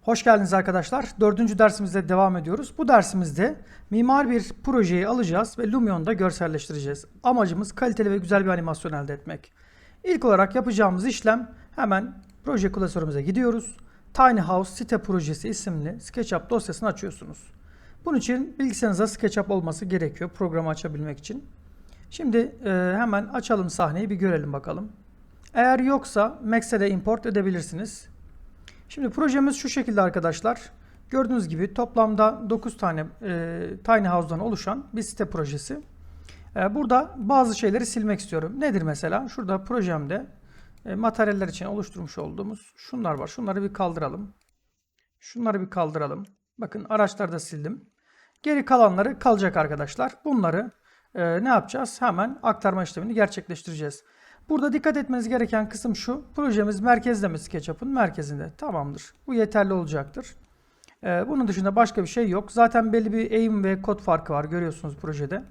Hoş geldiniz arkadaşlar. Dördüncü dersimizde devam ediyoruz. Bu dersimizde mimar bir projeyi alacağız ve Lumion'da görselleştireceğiz. Amacımız kaliteli ve güzel bir animasyon elde etmek. İlk olarak yapacağımız işlem hemen proje klasörümüze gidiyoruz. Tiny House Site Projesi isimli SketchUp dosyasını açıyorsunuz. Bunun için bilgisayarınızda SketchUp olması gerekiyor programı açabilmek için. Şimdi e, hemen açalım sahneyi bir görelim bakalım. Eğer yoksa Max'e de import edebilirsiniz. Şimdi projemiz şu şekilde arkadaşlar. Gördüğünüz gibi toplamda 9 tane e, Tiny House'dan oluşan bir site projesi. E, burada bazı şeyleri silmek istiyorum. Nedir mesela? Şurada projemde e, materyaller için oluşturmuş olduğumuz şunlar var. Şunları bir kaldıralım. Şunları bir kaldıralım. Bakın araçları da sildim. Geri kalanları kalacak arkadaşlar. Bunları e, ne yapacağız? Hemen aktarma işlemini gerçekleştireceğiz. Burada dikkat etmeniz gereken kısım şu. Projemiz merkezde mi SketchUp'ın? Merkezinde. Tamamdır. Bu yeterli olacaktır. Ee, bunun dışında başka bir şey yok. Zaten belli bir eğim ve kod farkı var. Görüyorsunuz projede.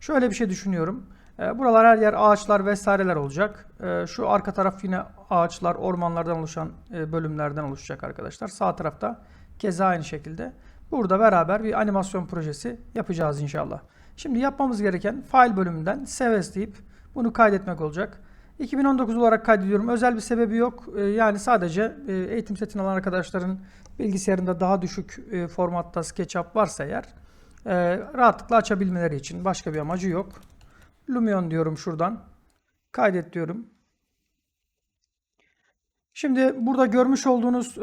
Şöyle bir şey düşünüyorum. Ee, buralar her yer ağaçlar vesaireler olacak. Ee, şu arka taraf yine ağaçlar, ormanlardan oluşan e, bölümlerden oluşacak arkadaşlar. Sağ tarafta keza aynı şekilde. Burada beraber bir animasyon projesi yapacağız inşallah. Şimdi yapmamız gereken file bölümünden save as deyip bunu kaydetmek olacak. 2019 olarak kaydediyorum. Özel bir sebebi yok. Ee, Yani sadece e, eğitim setini alan arkadaşların bilgisayarında daha düşük e, formatta SketchUp varsa eğer e, rahatlıkla açabilmeleri için. Başka bir amacı yok. Lumion diyorum şuradan. Kaydet diyorum. Şimdi burada görmüş olduğunuz e,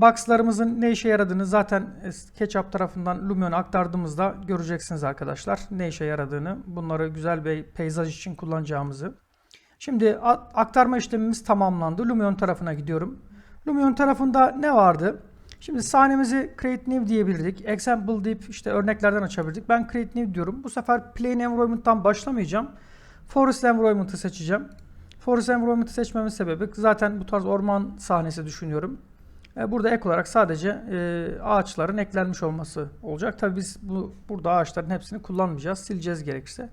box'larımızın ne işe yaradığını zaten SketchUp tarafından Lumion'a aktardığımızda göreceksiniz arkadaşlar. Ne işe yaradığını. Bunları güzel bir peyzaj için kullanacağımızı. Şimdi aktarma işlemimiz tamamlandı. Lumion tarafına gidiyorum. Lumion tarafında ne vardı? Şimdi sahnemizi create new diyebilirdik. Example deyip işte örneklerden açabilirdik. Ben create new diyorum. Bu sefer plain environment'tan başlamayacağım. Forest environment'ı seçeceğim. Forest environment'ı seçmemin sebebi zaten bu tarz orman sahnesi düşünüyorum. E, Burada ek olarak sadece e, ağaçların eklenmiş olması olacak. Tabii biz bu burada ağaçların hepsini kullanmayacağız. Sileceğiz gerekirse.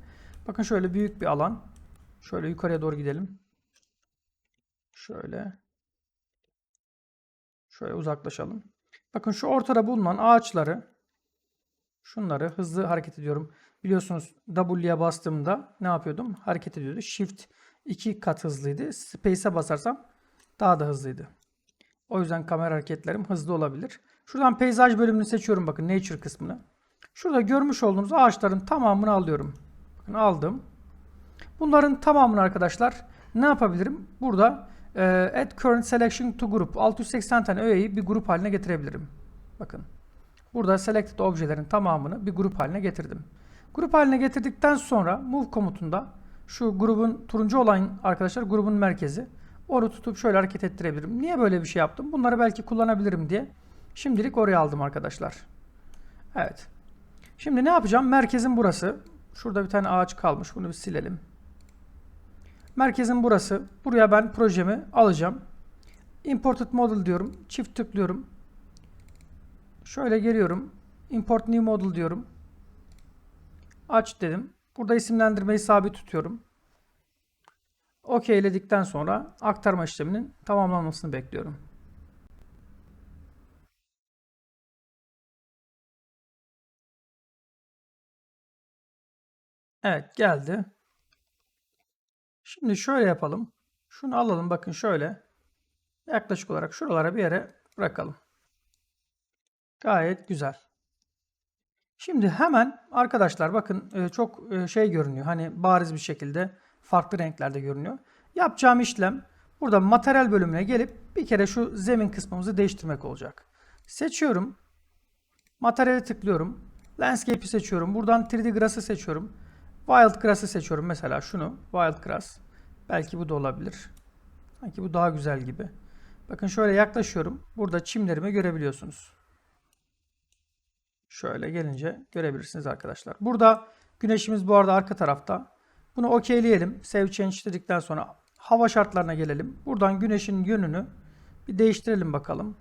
Bakın şöyle büyük bir alan. Şöyle yukarıya doğru gidelim. Şöyle. Şöyle uzaklaşalım. Bakın şu ortada bulunan ağaçları şunları hızlı hareket ediyorum. Biliyorsunuz W'ye bastığımda ne yapıyordum? Hareket ediyordu. Shift 2 kat hızlıydı. Space'e basarsam daha da hızlıydı. O yüzden kamera hareketlerim hızlı olabilir. Şuradan peyzaj bölümünü seçiyorum bakın nature kısmını. Şurada görmüş olduğunuz ağaçların tamamını alıyorum. Bakın aldım. Bunların tamamını arkadaşlar ne yapabilirim? Burada e, add current selection to group 680 tane öğeyi bir grup haline getirebilirim. Bakın. Burada selected objelerin tamamını bir grup haline getirdim. Grup haline getirdikten sonra move komutunda şu grubun turuncu olan arkadaşlar grubun merkezi. Onu tutup şöyle hareket ettirebilirim. Niye böyle bir şey yaptım? Bunları belki kullanabilirim diye. Şimdilik oraya aldım arkadaşlar. Evet. Şimdi ne yapacağım? Merkezin burası. Şurada bir tane ağaç kalmış. Bunu bir silelim. Merkezin burası. Buraya ben projemi alacağım. Imported model diyorum. Çift tıklıyorum. Şöyle geliyorum. Import new model diyorum. Aç dedim. Burada isimlendirmeyi sabit tutuyorum. OK'ledikten sonra aktarma işleminin tamamlanmasını bekliyorum. Evet geldi. Şimdi şöyle yapalım. Şunu alalım bakın şöyle. Yaklaşık olarak şuralara bir yere bırakalım. Gayet güzel. Şimdi hemen arkadaşlar bakın e, çok e, şey görünüyor. Hani bariz bir şekilde farklı renklerde görünüyor. Yapacağım işlem burada materyal bölümüne gelip bir kere şu zemin kısmımızı değiştirmek olacak. Seçiyorum. Materyale tıklıyorum. Landscape'i seçiyorum. Buradan 3D Grass'ı seçiyorum. Wild Grass'ı seçiyorum mesela şunu. Wild Grass. Belki bu da olabilir. Sanki bu daha güzel gibi. Bakın şöyle yaklaşıyorum. Burada çimlerimi görebiliyorsunuz. Şöyle gelince görebilirsiniz arkadaşlar. Burada güneşimiz bu arada arka tarafta. Bunu okeyleyelim. Save change dedikten sonra hava şartlarına gelelim. Buradan güneşin yönünü bir değiştirelim bakalım.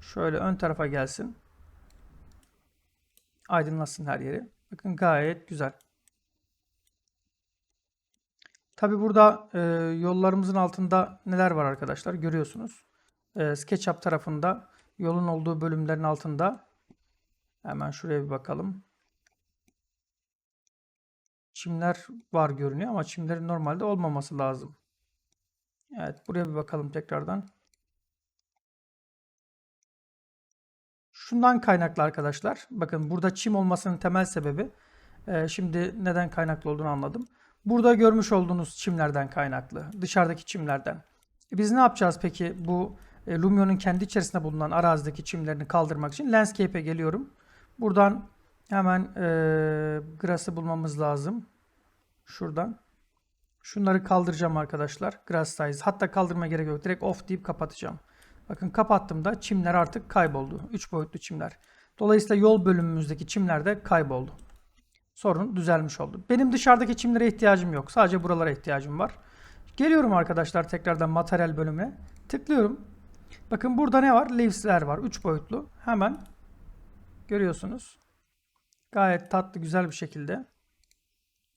Şöyle ön tarafa gelsin. Aydınlatsın her yeri. Bakın gayet güzel. Tabi burada e, yollarımızın altında neler var arkadaşlar görüyorsunuz. e, SketchUp tarafında yolun olduğu bölümlerin altında. Hemen şuraya bir bakalım. Çimler var görünüyor ama çimlerin normalde olmaması lazım. Evet buraya bir bakalım tekrardan. Şundan kaynaklı arkadaşlar. Bakın burada çim olmasının temel sebebi e, şimdi neden kaynaklı olduğunu anladım. Burada görmüş olduğunuz çimlerden kaynaklı. Dışarıdaki çimlerden. E, Biz ne yapacağız peki bu e, Lumio'nun kendi içerisinde bulunan arazideki çimlerini kaldırmak için Landscape'e geliyorum. Buradan hemen e, Grass'ı bulmamız lazım. Şuradan. Şunları kaldıracağım arkadaşlar. Grass size. Hatta kaldırma gerek yok. Direkt off deyip kapatacağım. Bakın kapattığımda çimler artık kayboldu. 3 boyutlu çimler. Dolayısıyla yol bölümümüzdeki çimler de kayboldu. Sorun düzelmiş oldu. Benim dışarıdaki çimlere ihtiyacım yok. Sadece buralara ihtiyacım var. Geliyorum arkadaşlar tekrardan materyal bölümüne. Tıklıyorum. Bakın burada ne var? Leaves'ler var. 3 boyutlu. Hemen görüyorsunuz. Gayet tatlı güzel bir şekilde.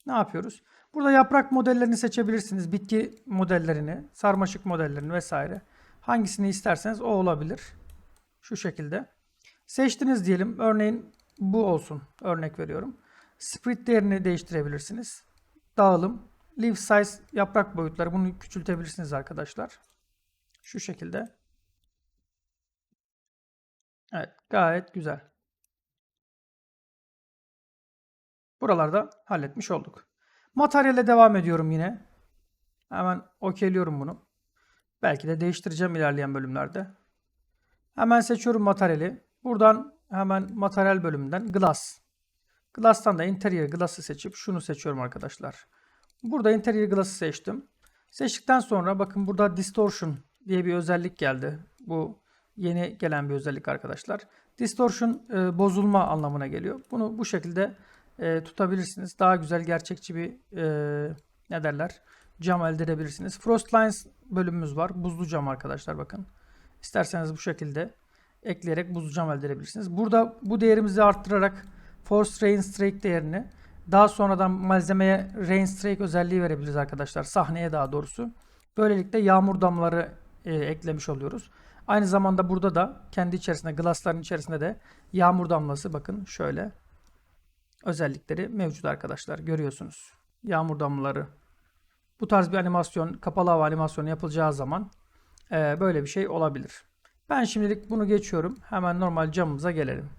Ne yapıyoruz? Burada yaprak modellerini seçebilirsiniz. Bitki modellerini, sarmaşık modellerini vesaire. Hangisini isterseniz o olabilir. Şu şekilde. Seçtiniz diyelim. Örneğin bu olsun. Örnek veriyorum. Split değerini değiştirebilirsiniz. Dağılım. Leaf size yaprak boyutları. Bunu küçültebilirsiniz arkadaşlar. Şu şekilde. Evet. Gayet güzel. Buralarda halletmiş olduk. Materyale devam ediyorum yine. Hemen okeyliyorum bunu. Belki de değiştireceğim ilerleyen bölümlerde. Hemen seçiyorum materyali. Buradan hemen materyal bölümünden glass. Glass'tan da interior glass'ı seçip şunu seçiyorum arkadaşlar. Burada interior glass'ı seçtim. Seçtikten sonra bakın burada distortion diye bir özellik geldi. Bu yeni gelen bir özellik arkadaşlar. Distortion e, bozulma anlamına geliyor. Bunu bu şekilde e, tutabilirsiniz. Daha güzel gerçekçi bir e, ne derler cam elde edebilirsiniz. Frost Lines bölümümüz var. Buzlu cam arkadaşlar bakın. İsterseniz bu şekilde ekleyerek buzlu cam elde edebilirsiniz. Burada bu değerimizi arttırarak Force Rain Strike değerini daha sonradan malzemeye Rain Strike özelliği verebiliriz arkadaşlar. Sahneye daha doğrusu. Böylelikle yağmur damları e, eklemiş oluyoruz. Aynı zamanda burada da kendi içerisinde glassların içerisinde de yağmur damlası bakın şöyle özellikleri mevcut arkadaşlar. Görüyorsunuz. Yağmur damlaları. Bu tarz bir animasyon, kapalı hava animasyonu yapılacağı zaman e, böyle bir şey olabilir. Ben şimdilik bunu geçiyorum. Hemen normal camımıza gelelim.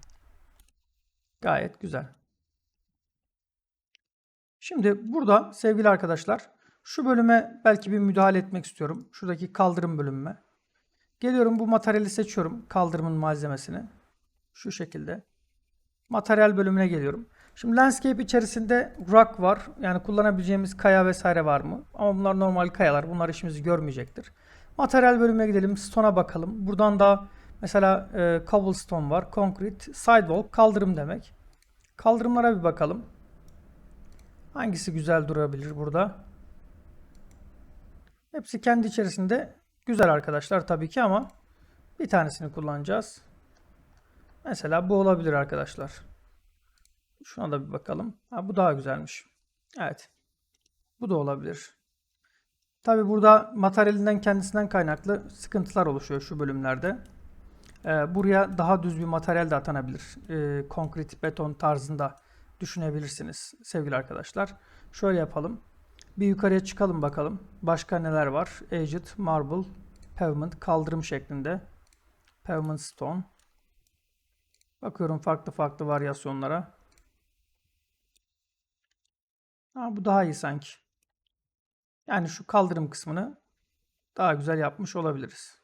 Gayet güzel. Şimdi burada sevgili arkadaşlar şu bölüme belki bir müdahale etmek istiyorum. Şuradaki kaldırım bölümüme. Geliyorum bu materyali seçiyorum. Kaldırımın malzemesini. Şu şekilde. Materyal bölümüne geliyorum. Şimdi landscape içerisinde rock var. Yani kullanabileceğimiz kaya vesaire var mı? Ama bunlar normal kayalar. Bunlar işimizi görmeyecektir. Materyal bölümüne gidelim. Stone'a bakalım. Buradan da mesela e, cobblestone var. Concrete, sidewalk, kaldırım demek. Kaldırımlara bir bakalım. Hangisi güzel durabilir burada? Hepsi kendi içerisinde güzel arkadaşlar tabii ki ama bir tanesini kullanacağız. Mesela bu olabilir arkadaşlar. Şuna da bir bakalım. Ha, bu daha güzelmiş. Evet. Bu da olabilir. Tabi burada materyalinden kendisinden kaynaklı sıkıntılar oluşuyor şu bölümlerde. Ee, buraya daha düz bir materyal de atanabilir. Ee, konkret beton tarzında düşünebilirsiniz sevgili arkadaşlar. Şöyle yapalım. Bir yukarıya çıkalım bakalım. Başka neler var? Aged, Marble, Pavement, kaldırım şeklinde. Pavement Stone. Bakıyorum farklı farklı varyasyonlara. Ha, bu daha iyi sanki. Yani şu kaldırım kısmını daha güzel yapmış olabiliriz.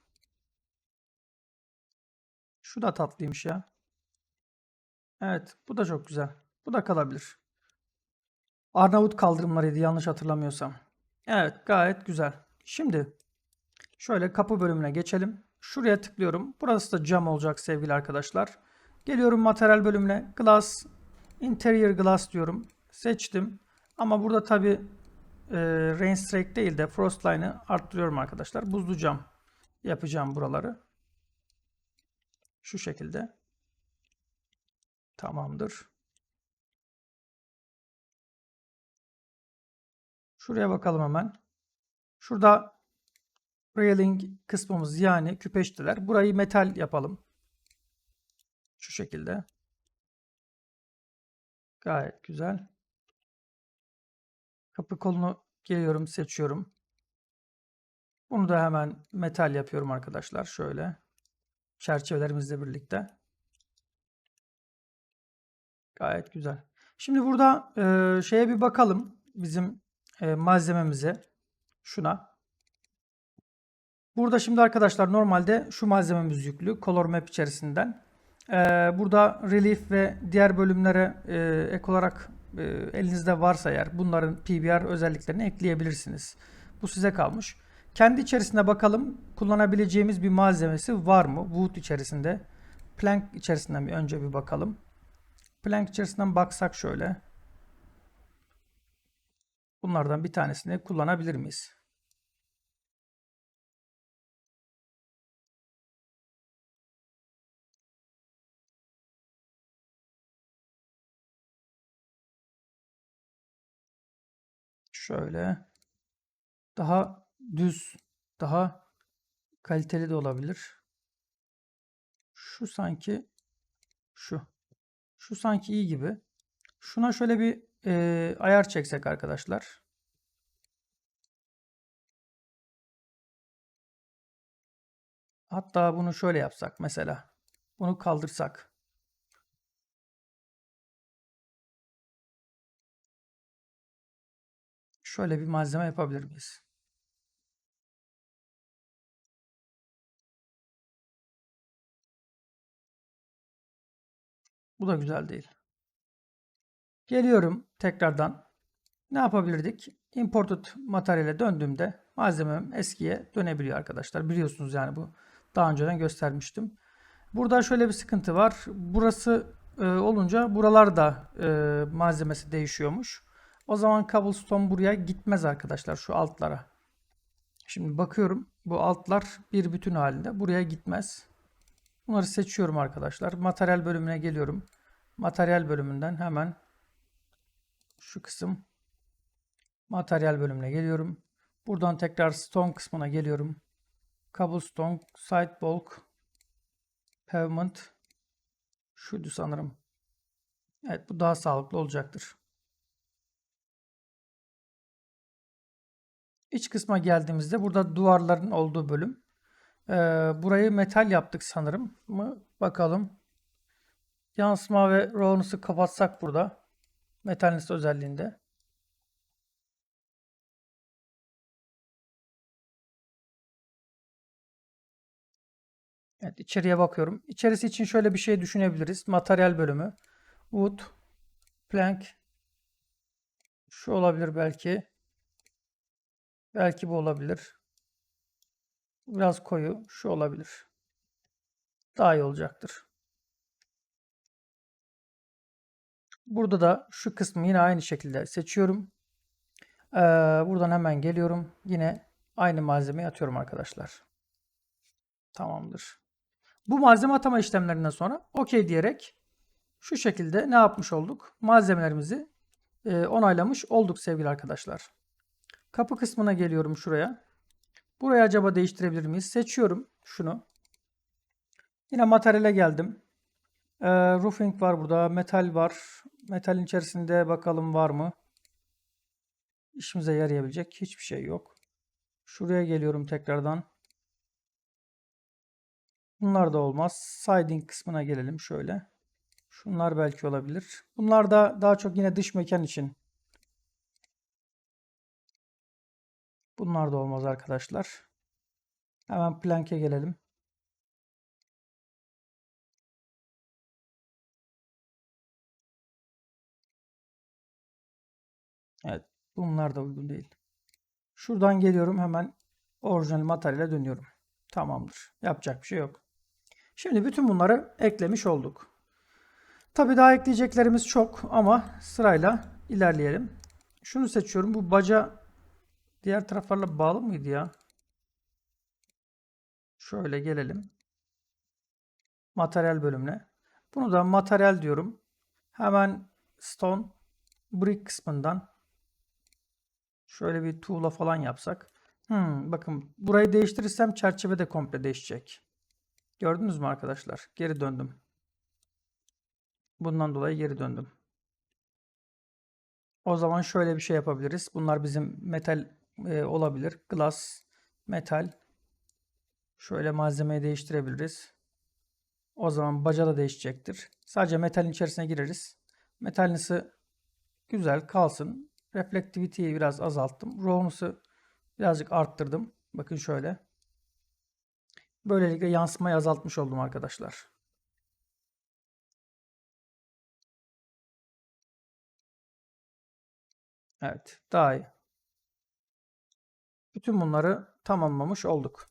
Şu da tatlıymış ya. Evet, bu da çok güzel. Bu da kalabilir. Arnavut kaldırımlarıydı yanlış hatırlamıyorsam. Evet, gayet güzel. Şimdi şöyle kapı bölümüne geçelim. Şuraya tıklıyorum. Burası da cam olacak sevgili arkadaşlar. Geliyorum materyal bölümüne. Glass, interior glass diyorum. Seçtim. Ama burada tabi e, rain strike değil de frost line'ı arttırıyorum arkadaşlar. Buzlu cam yapacağım buraları. Şu şekilde. Tamamdır. Şuraya bakalım hemen. Şurada railing kısmımız yani küpeşteler. Burayı metal yapalım. Şu şekilde. Gayet güzel. Kapı kolunu geliyorum, seçiyorum. Bunu da hemen metal yapıyorum arkadaşlar. Şöyle. Çerçevelerimizle birlikte. Gayet güzel. Şimdi burada e, şeye bir bakalım. Bizim e, malzememize. Şuna. Burada şimdi arkadaşlar normalde şu malzememiz yüklü. Color Map içerisinden. E, burada Relief ve diğer bölümlere e, ek olarak e, elinizde varsa eğer bunların PBR özelliklerini ekleyebilirsiniz. Bu size kalmış. Kendi içerisinde bakalım kullanabileceğimiz bir malzemesi var mı? Wood içerisinde. Plank içerisinden bir önce bir bakalım. Plank içerisinden baksak şöyle. Bunlardan bir tanesini kullanabilir miyiz? Şöyle. Daha düz, daha kaliteli de olabilir. Şu sanki şu. Şu sanki iyi gibi. Şuna şöyle bir e, ayar çeksek arkadaşlar. Hatta bunu şöyle yapsak mesela. Bunu kaldırsak. Şöyle bir malzeme yapabilir miyiz? Bu da güzel değil. Geliyorum tekrardan. Ne yapabilirdik? Imported materyale döndüğümde malzemem eskiye dönebiliyor arkadaşlar. Biliyorsunuz yani bu daha önceden göstermiştim. Burada şöyle bir sıkıntı var. Burası e, olunca buralar da e, malzemesi değişiyormuş. O zaman cobblestone buraya gitmez arkadaşlar şu altlara. Şimdi bakıyorum bu altlar bir bütün halinde buraya gitmez. Bunları seçiyorum arkadaşlar. Materyal bölümüne geliyorum. Materyal bölümünden hemen şu kısım materyal bölümüne geliyorum. Buradan tekrar stone kısmına geliyorum. Cobblestone, sidewalk, pavement. Şuydu sanırım. Evet bu daha sağlıklı olacaktır. İç kısma geldiğimizde burada duvarların olduğu bölüm. Ee, burayı metal yaptık sanırım mı? Bakalım. Yansıma ve roughness'ı kapatsak burada. Metalness özelliğinde. Evet içeriye bakıyorum. İçerisi için şöyle bir şey düşünebiliriz. Materyal bölümü. Wood, plank. Şu olabilir belki. Belki bu olabilir. Biraz koyu. Şu olabilir. Daha iyi olacaktır. Burada da şu kısmı yine aynı şekilde seçiyorum. Ee, buradan hemen geliyorum. Yine aynı malzemeyi atıyorum arkadaşlar. Tamamdır. Bu malzeme atama işlemlerinden sonra OK diyerek şu şekilde ne yapmış olduk? Malzemelerimizi e, onaylamış olduk sevgili arkadaşlar. Kapı kısmına geliyorum şuraya. Burayı acaba değiştirebilir miyiz? Seçiyorum şunu. Yine materyale geldim. Ee, roofing var burada. Metal var. Metalin içerisinde bakalım var mı? İşimize yarayabilecek hiçbir şey yok. Şuraya geliyorum tekrardan. Bunlar da olmaz. Siding kısmına gelelim şöyle. Şunlar belki olabilir. Bunlar da daha çok yine dış mekan için. Bunlar da olmaz arkadaşlar. Hemen plank'e gelelim. Evet. Bunlar da uygun değil. Şuradan geliyorum hemen orijinal materyale dönüyorum. Tamamdır. Yapacak bir şey yok. Şimdi bütün bunları eklemiş olduk. Tabii daha ekleyeceklerimiz çok ama sırayla ilerleyelim. Şunu seçiyorum. Bu baca diğer taraflarla bağlı mıydı ya? Şöyle gelelim. Materyal bölümüne. Bunu da materyal diyorum. Hemen stone brick kısmından Şöyle bir tuğla falan yapsak. Hmm, bakın burayı değiştirirsem çerçeve de komple değişecek. Gördünüz mü arkadaşlar? Geri döndüm. Bundan dolayı geri döndüm. O zaman şöyle bir şey yapabiliriz. Bunlar bizim metal e, olabilir. Glass, metal. Şöyle malzemeyi değiştirebiliriz. O zaman baca da değişecektir. Sadece metalin içerisine gireriz. Metalnisi güzel kalsın. Reflectivity'yi biraz azalttım. Rawness'ı birazcık arttırdım. Bakın şöyle. Böylelikle yansımayı azaltmış oldum arkadaşlar. Evet, daha iyi. Bütün bunları tamamlamış olduk.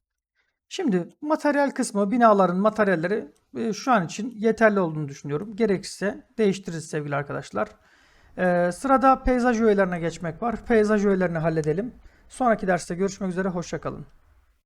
Şimdi materyal kısmı, binaların materyalleri e, şu an için yeterli olduğunu düşünüyorum. Gerekirse değiştiririz sevgili arkadaşlar. Ee, sırada peyzaj öğelerine geçmek var. Peyzaj öğelerini halledelim. Sonraki derste görüşmek üzere, hoşçakalın.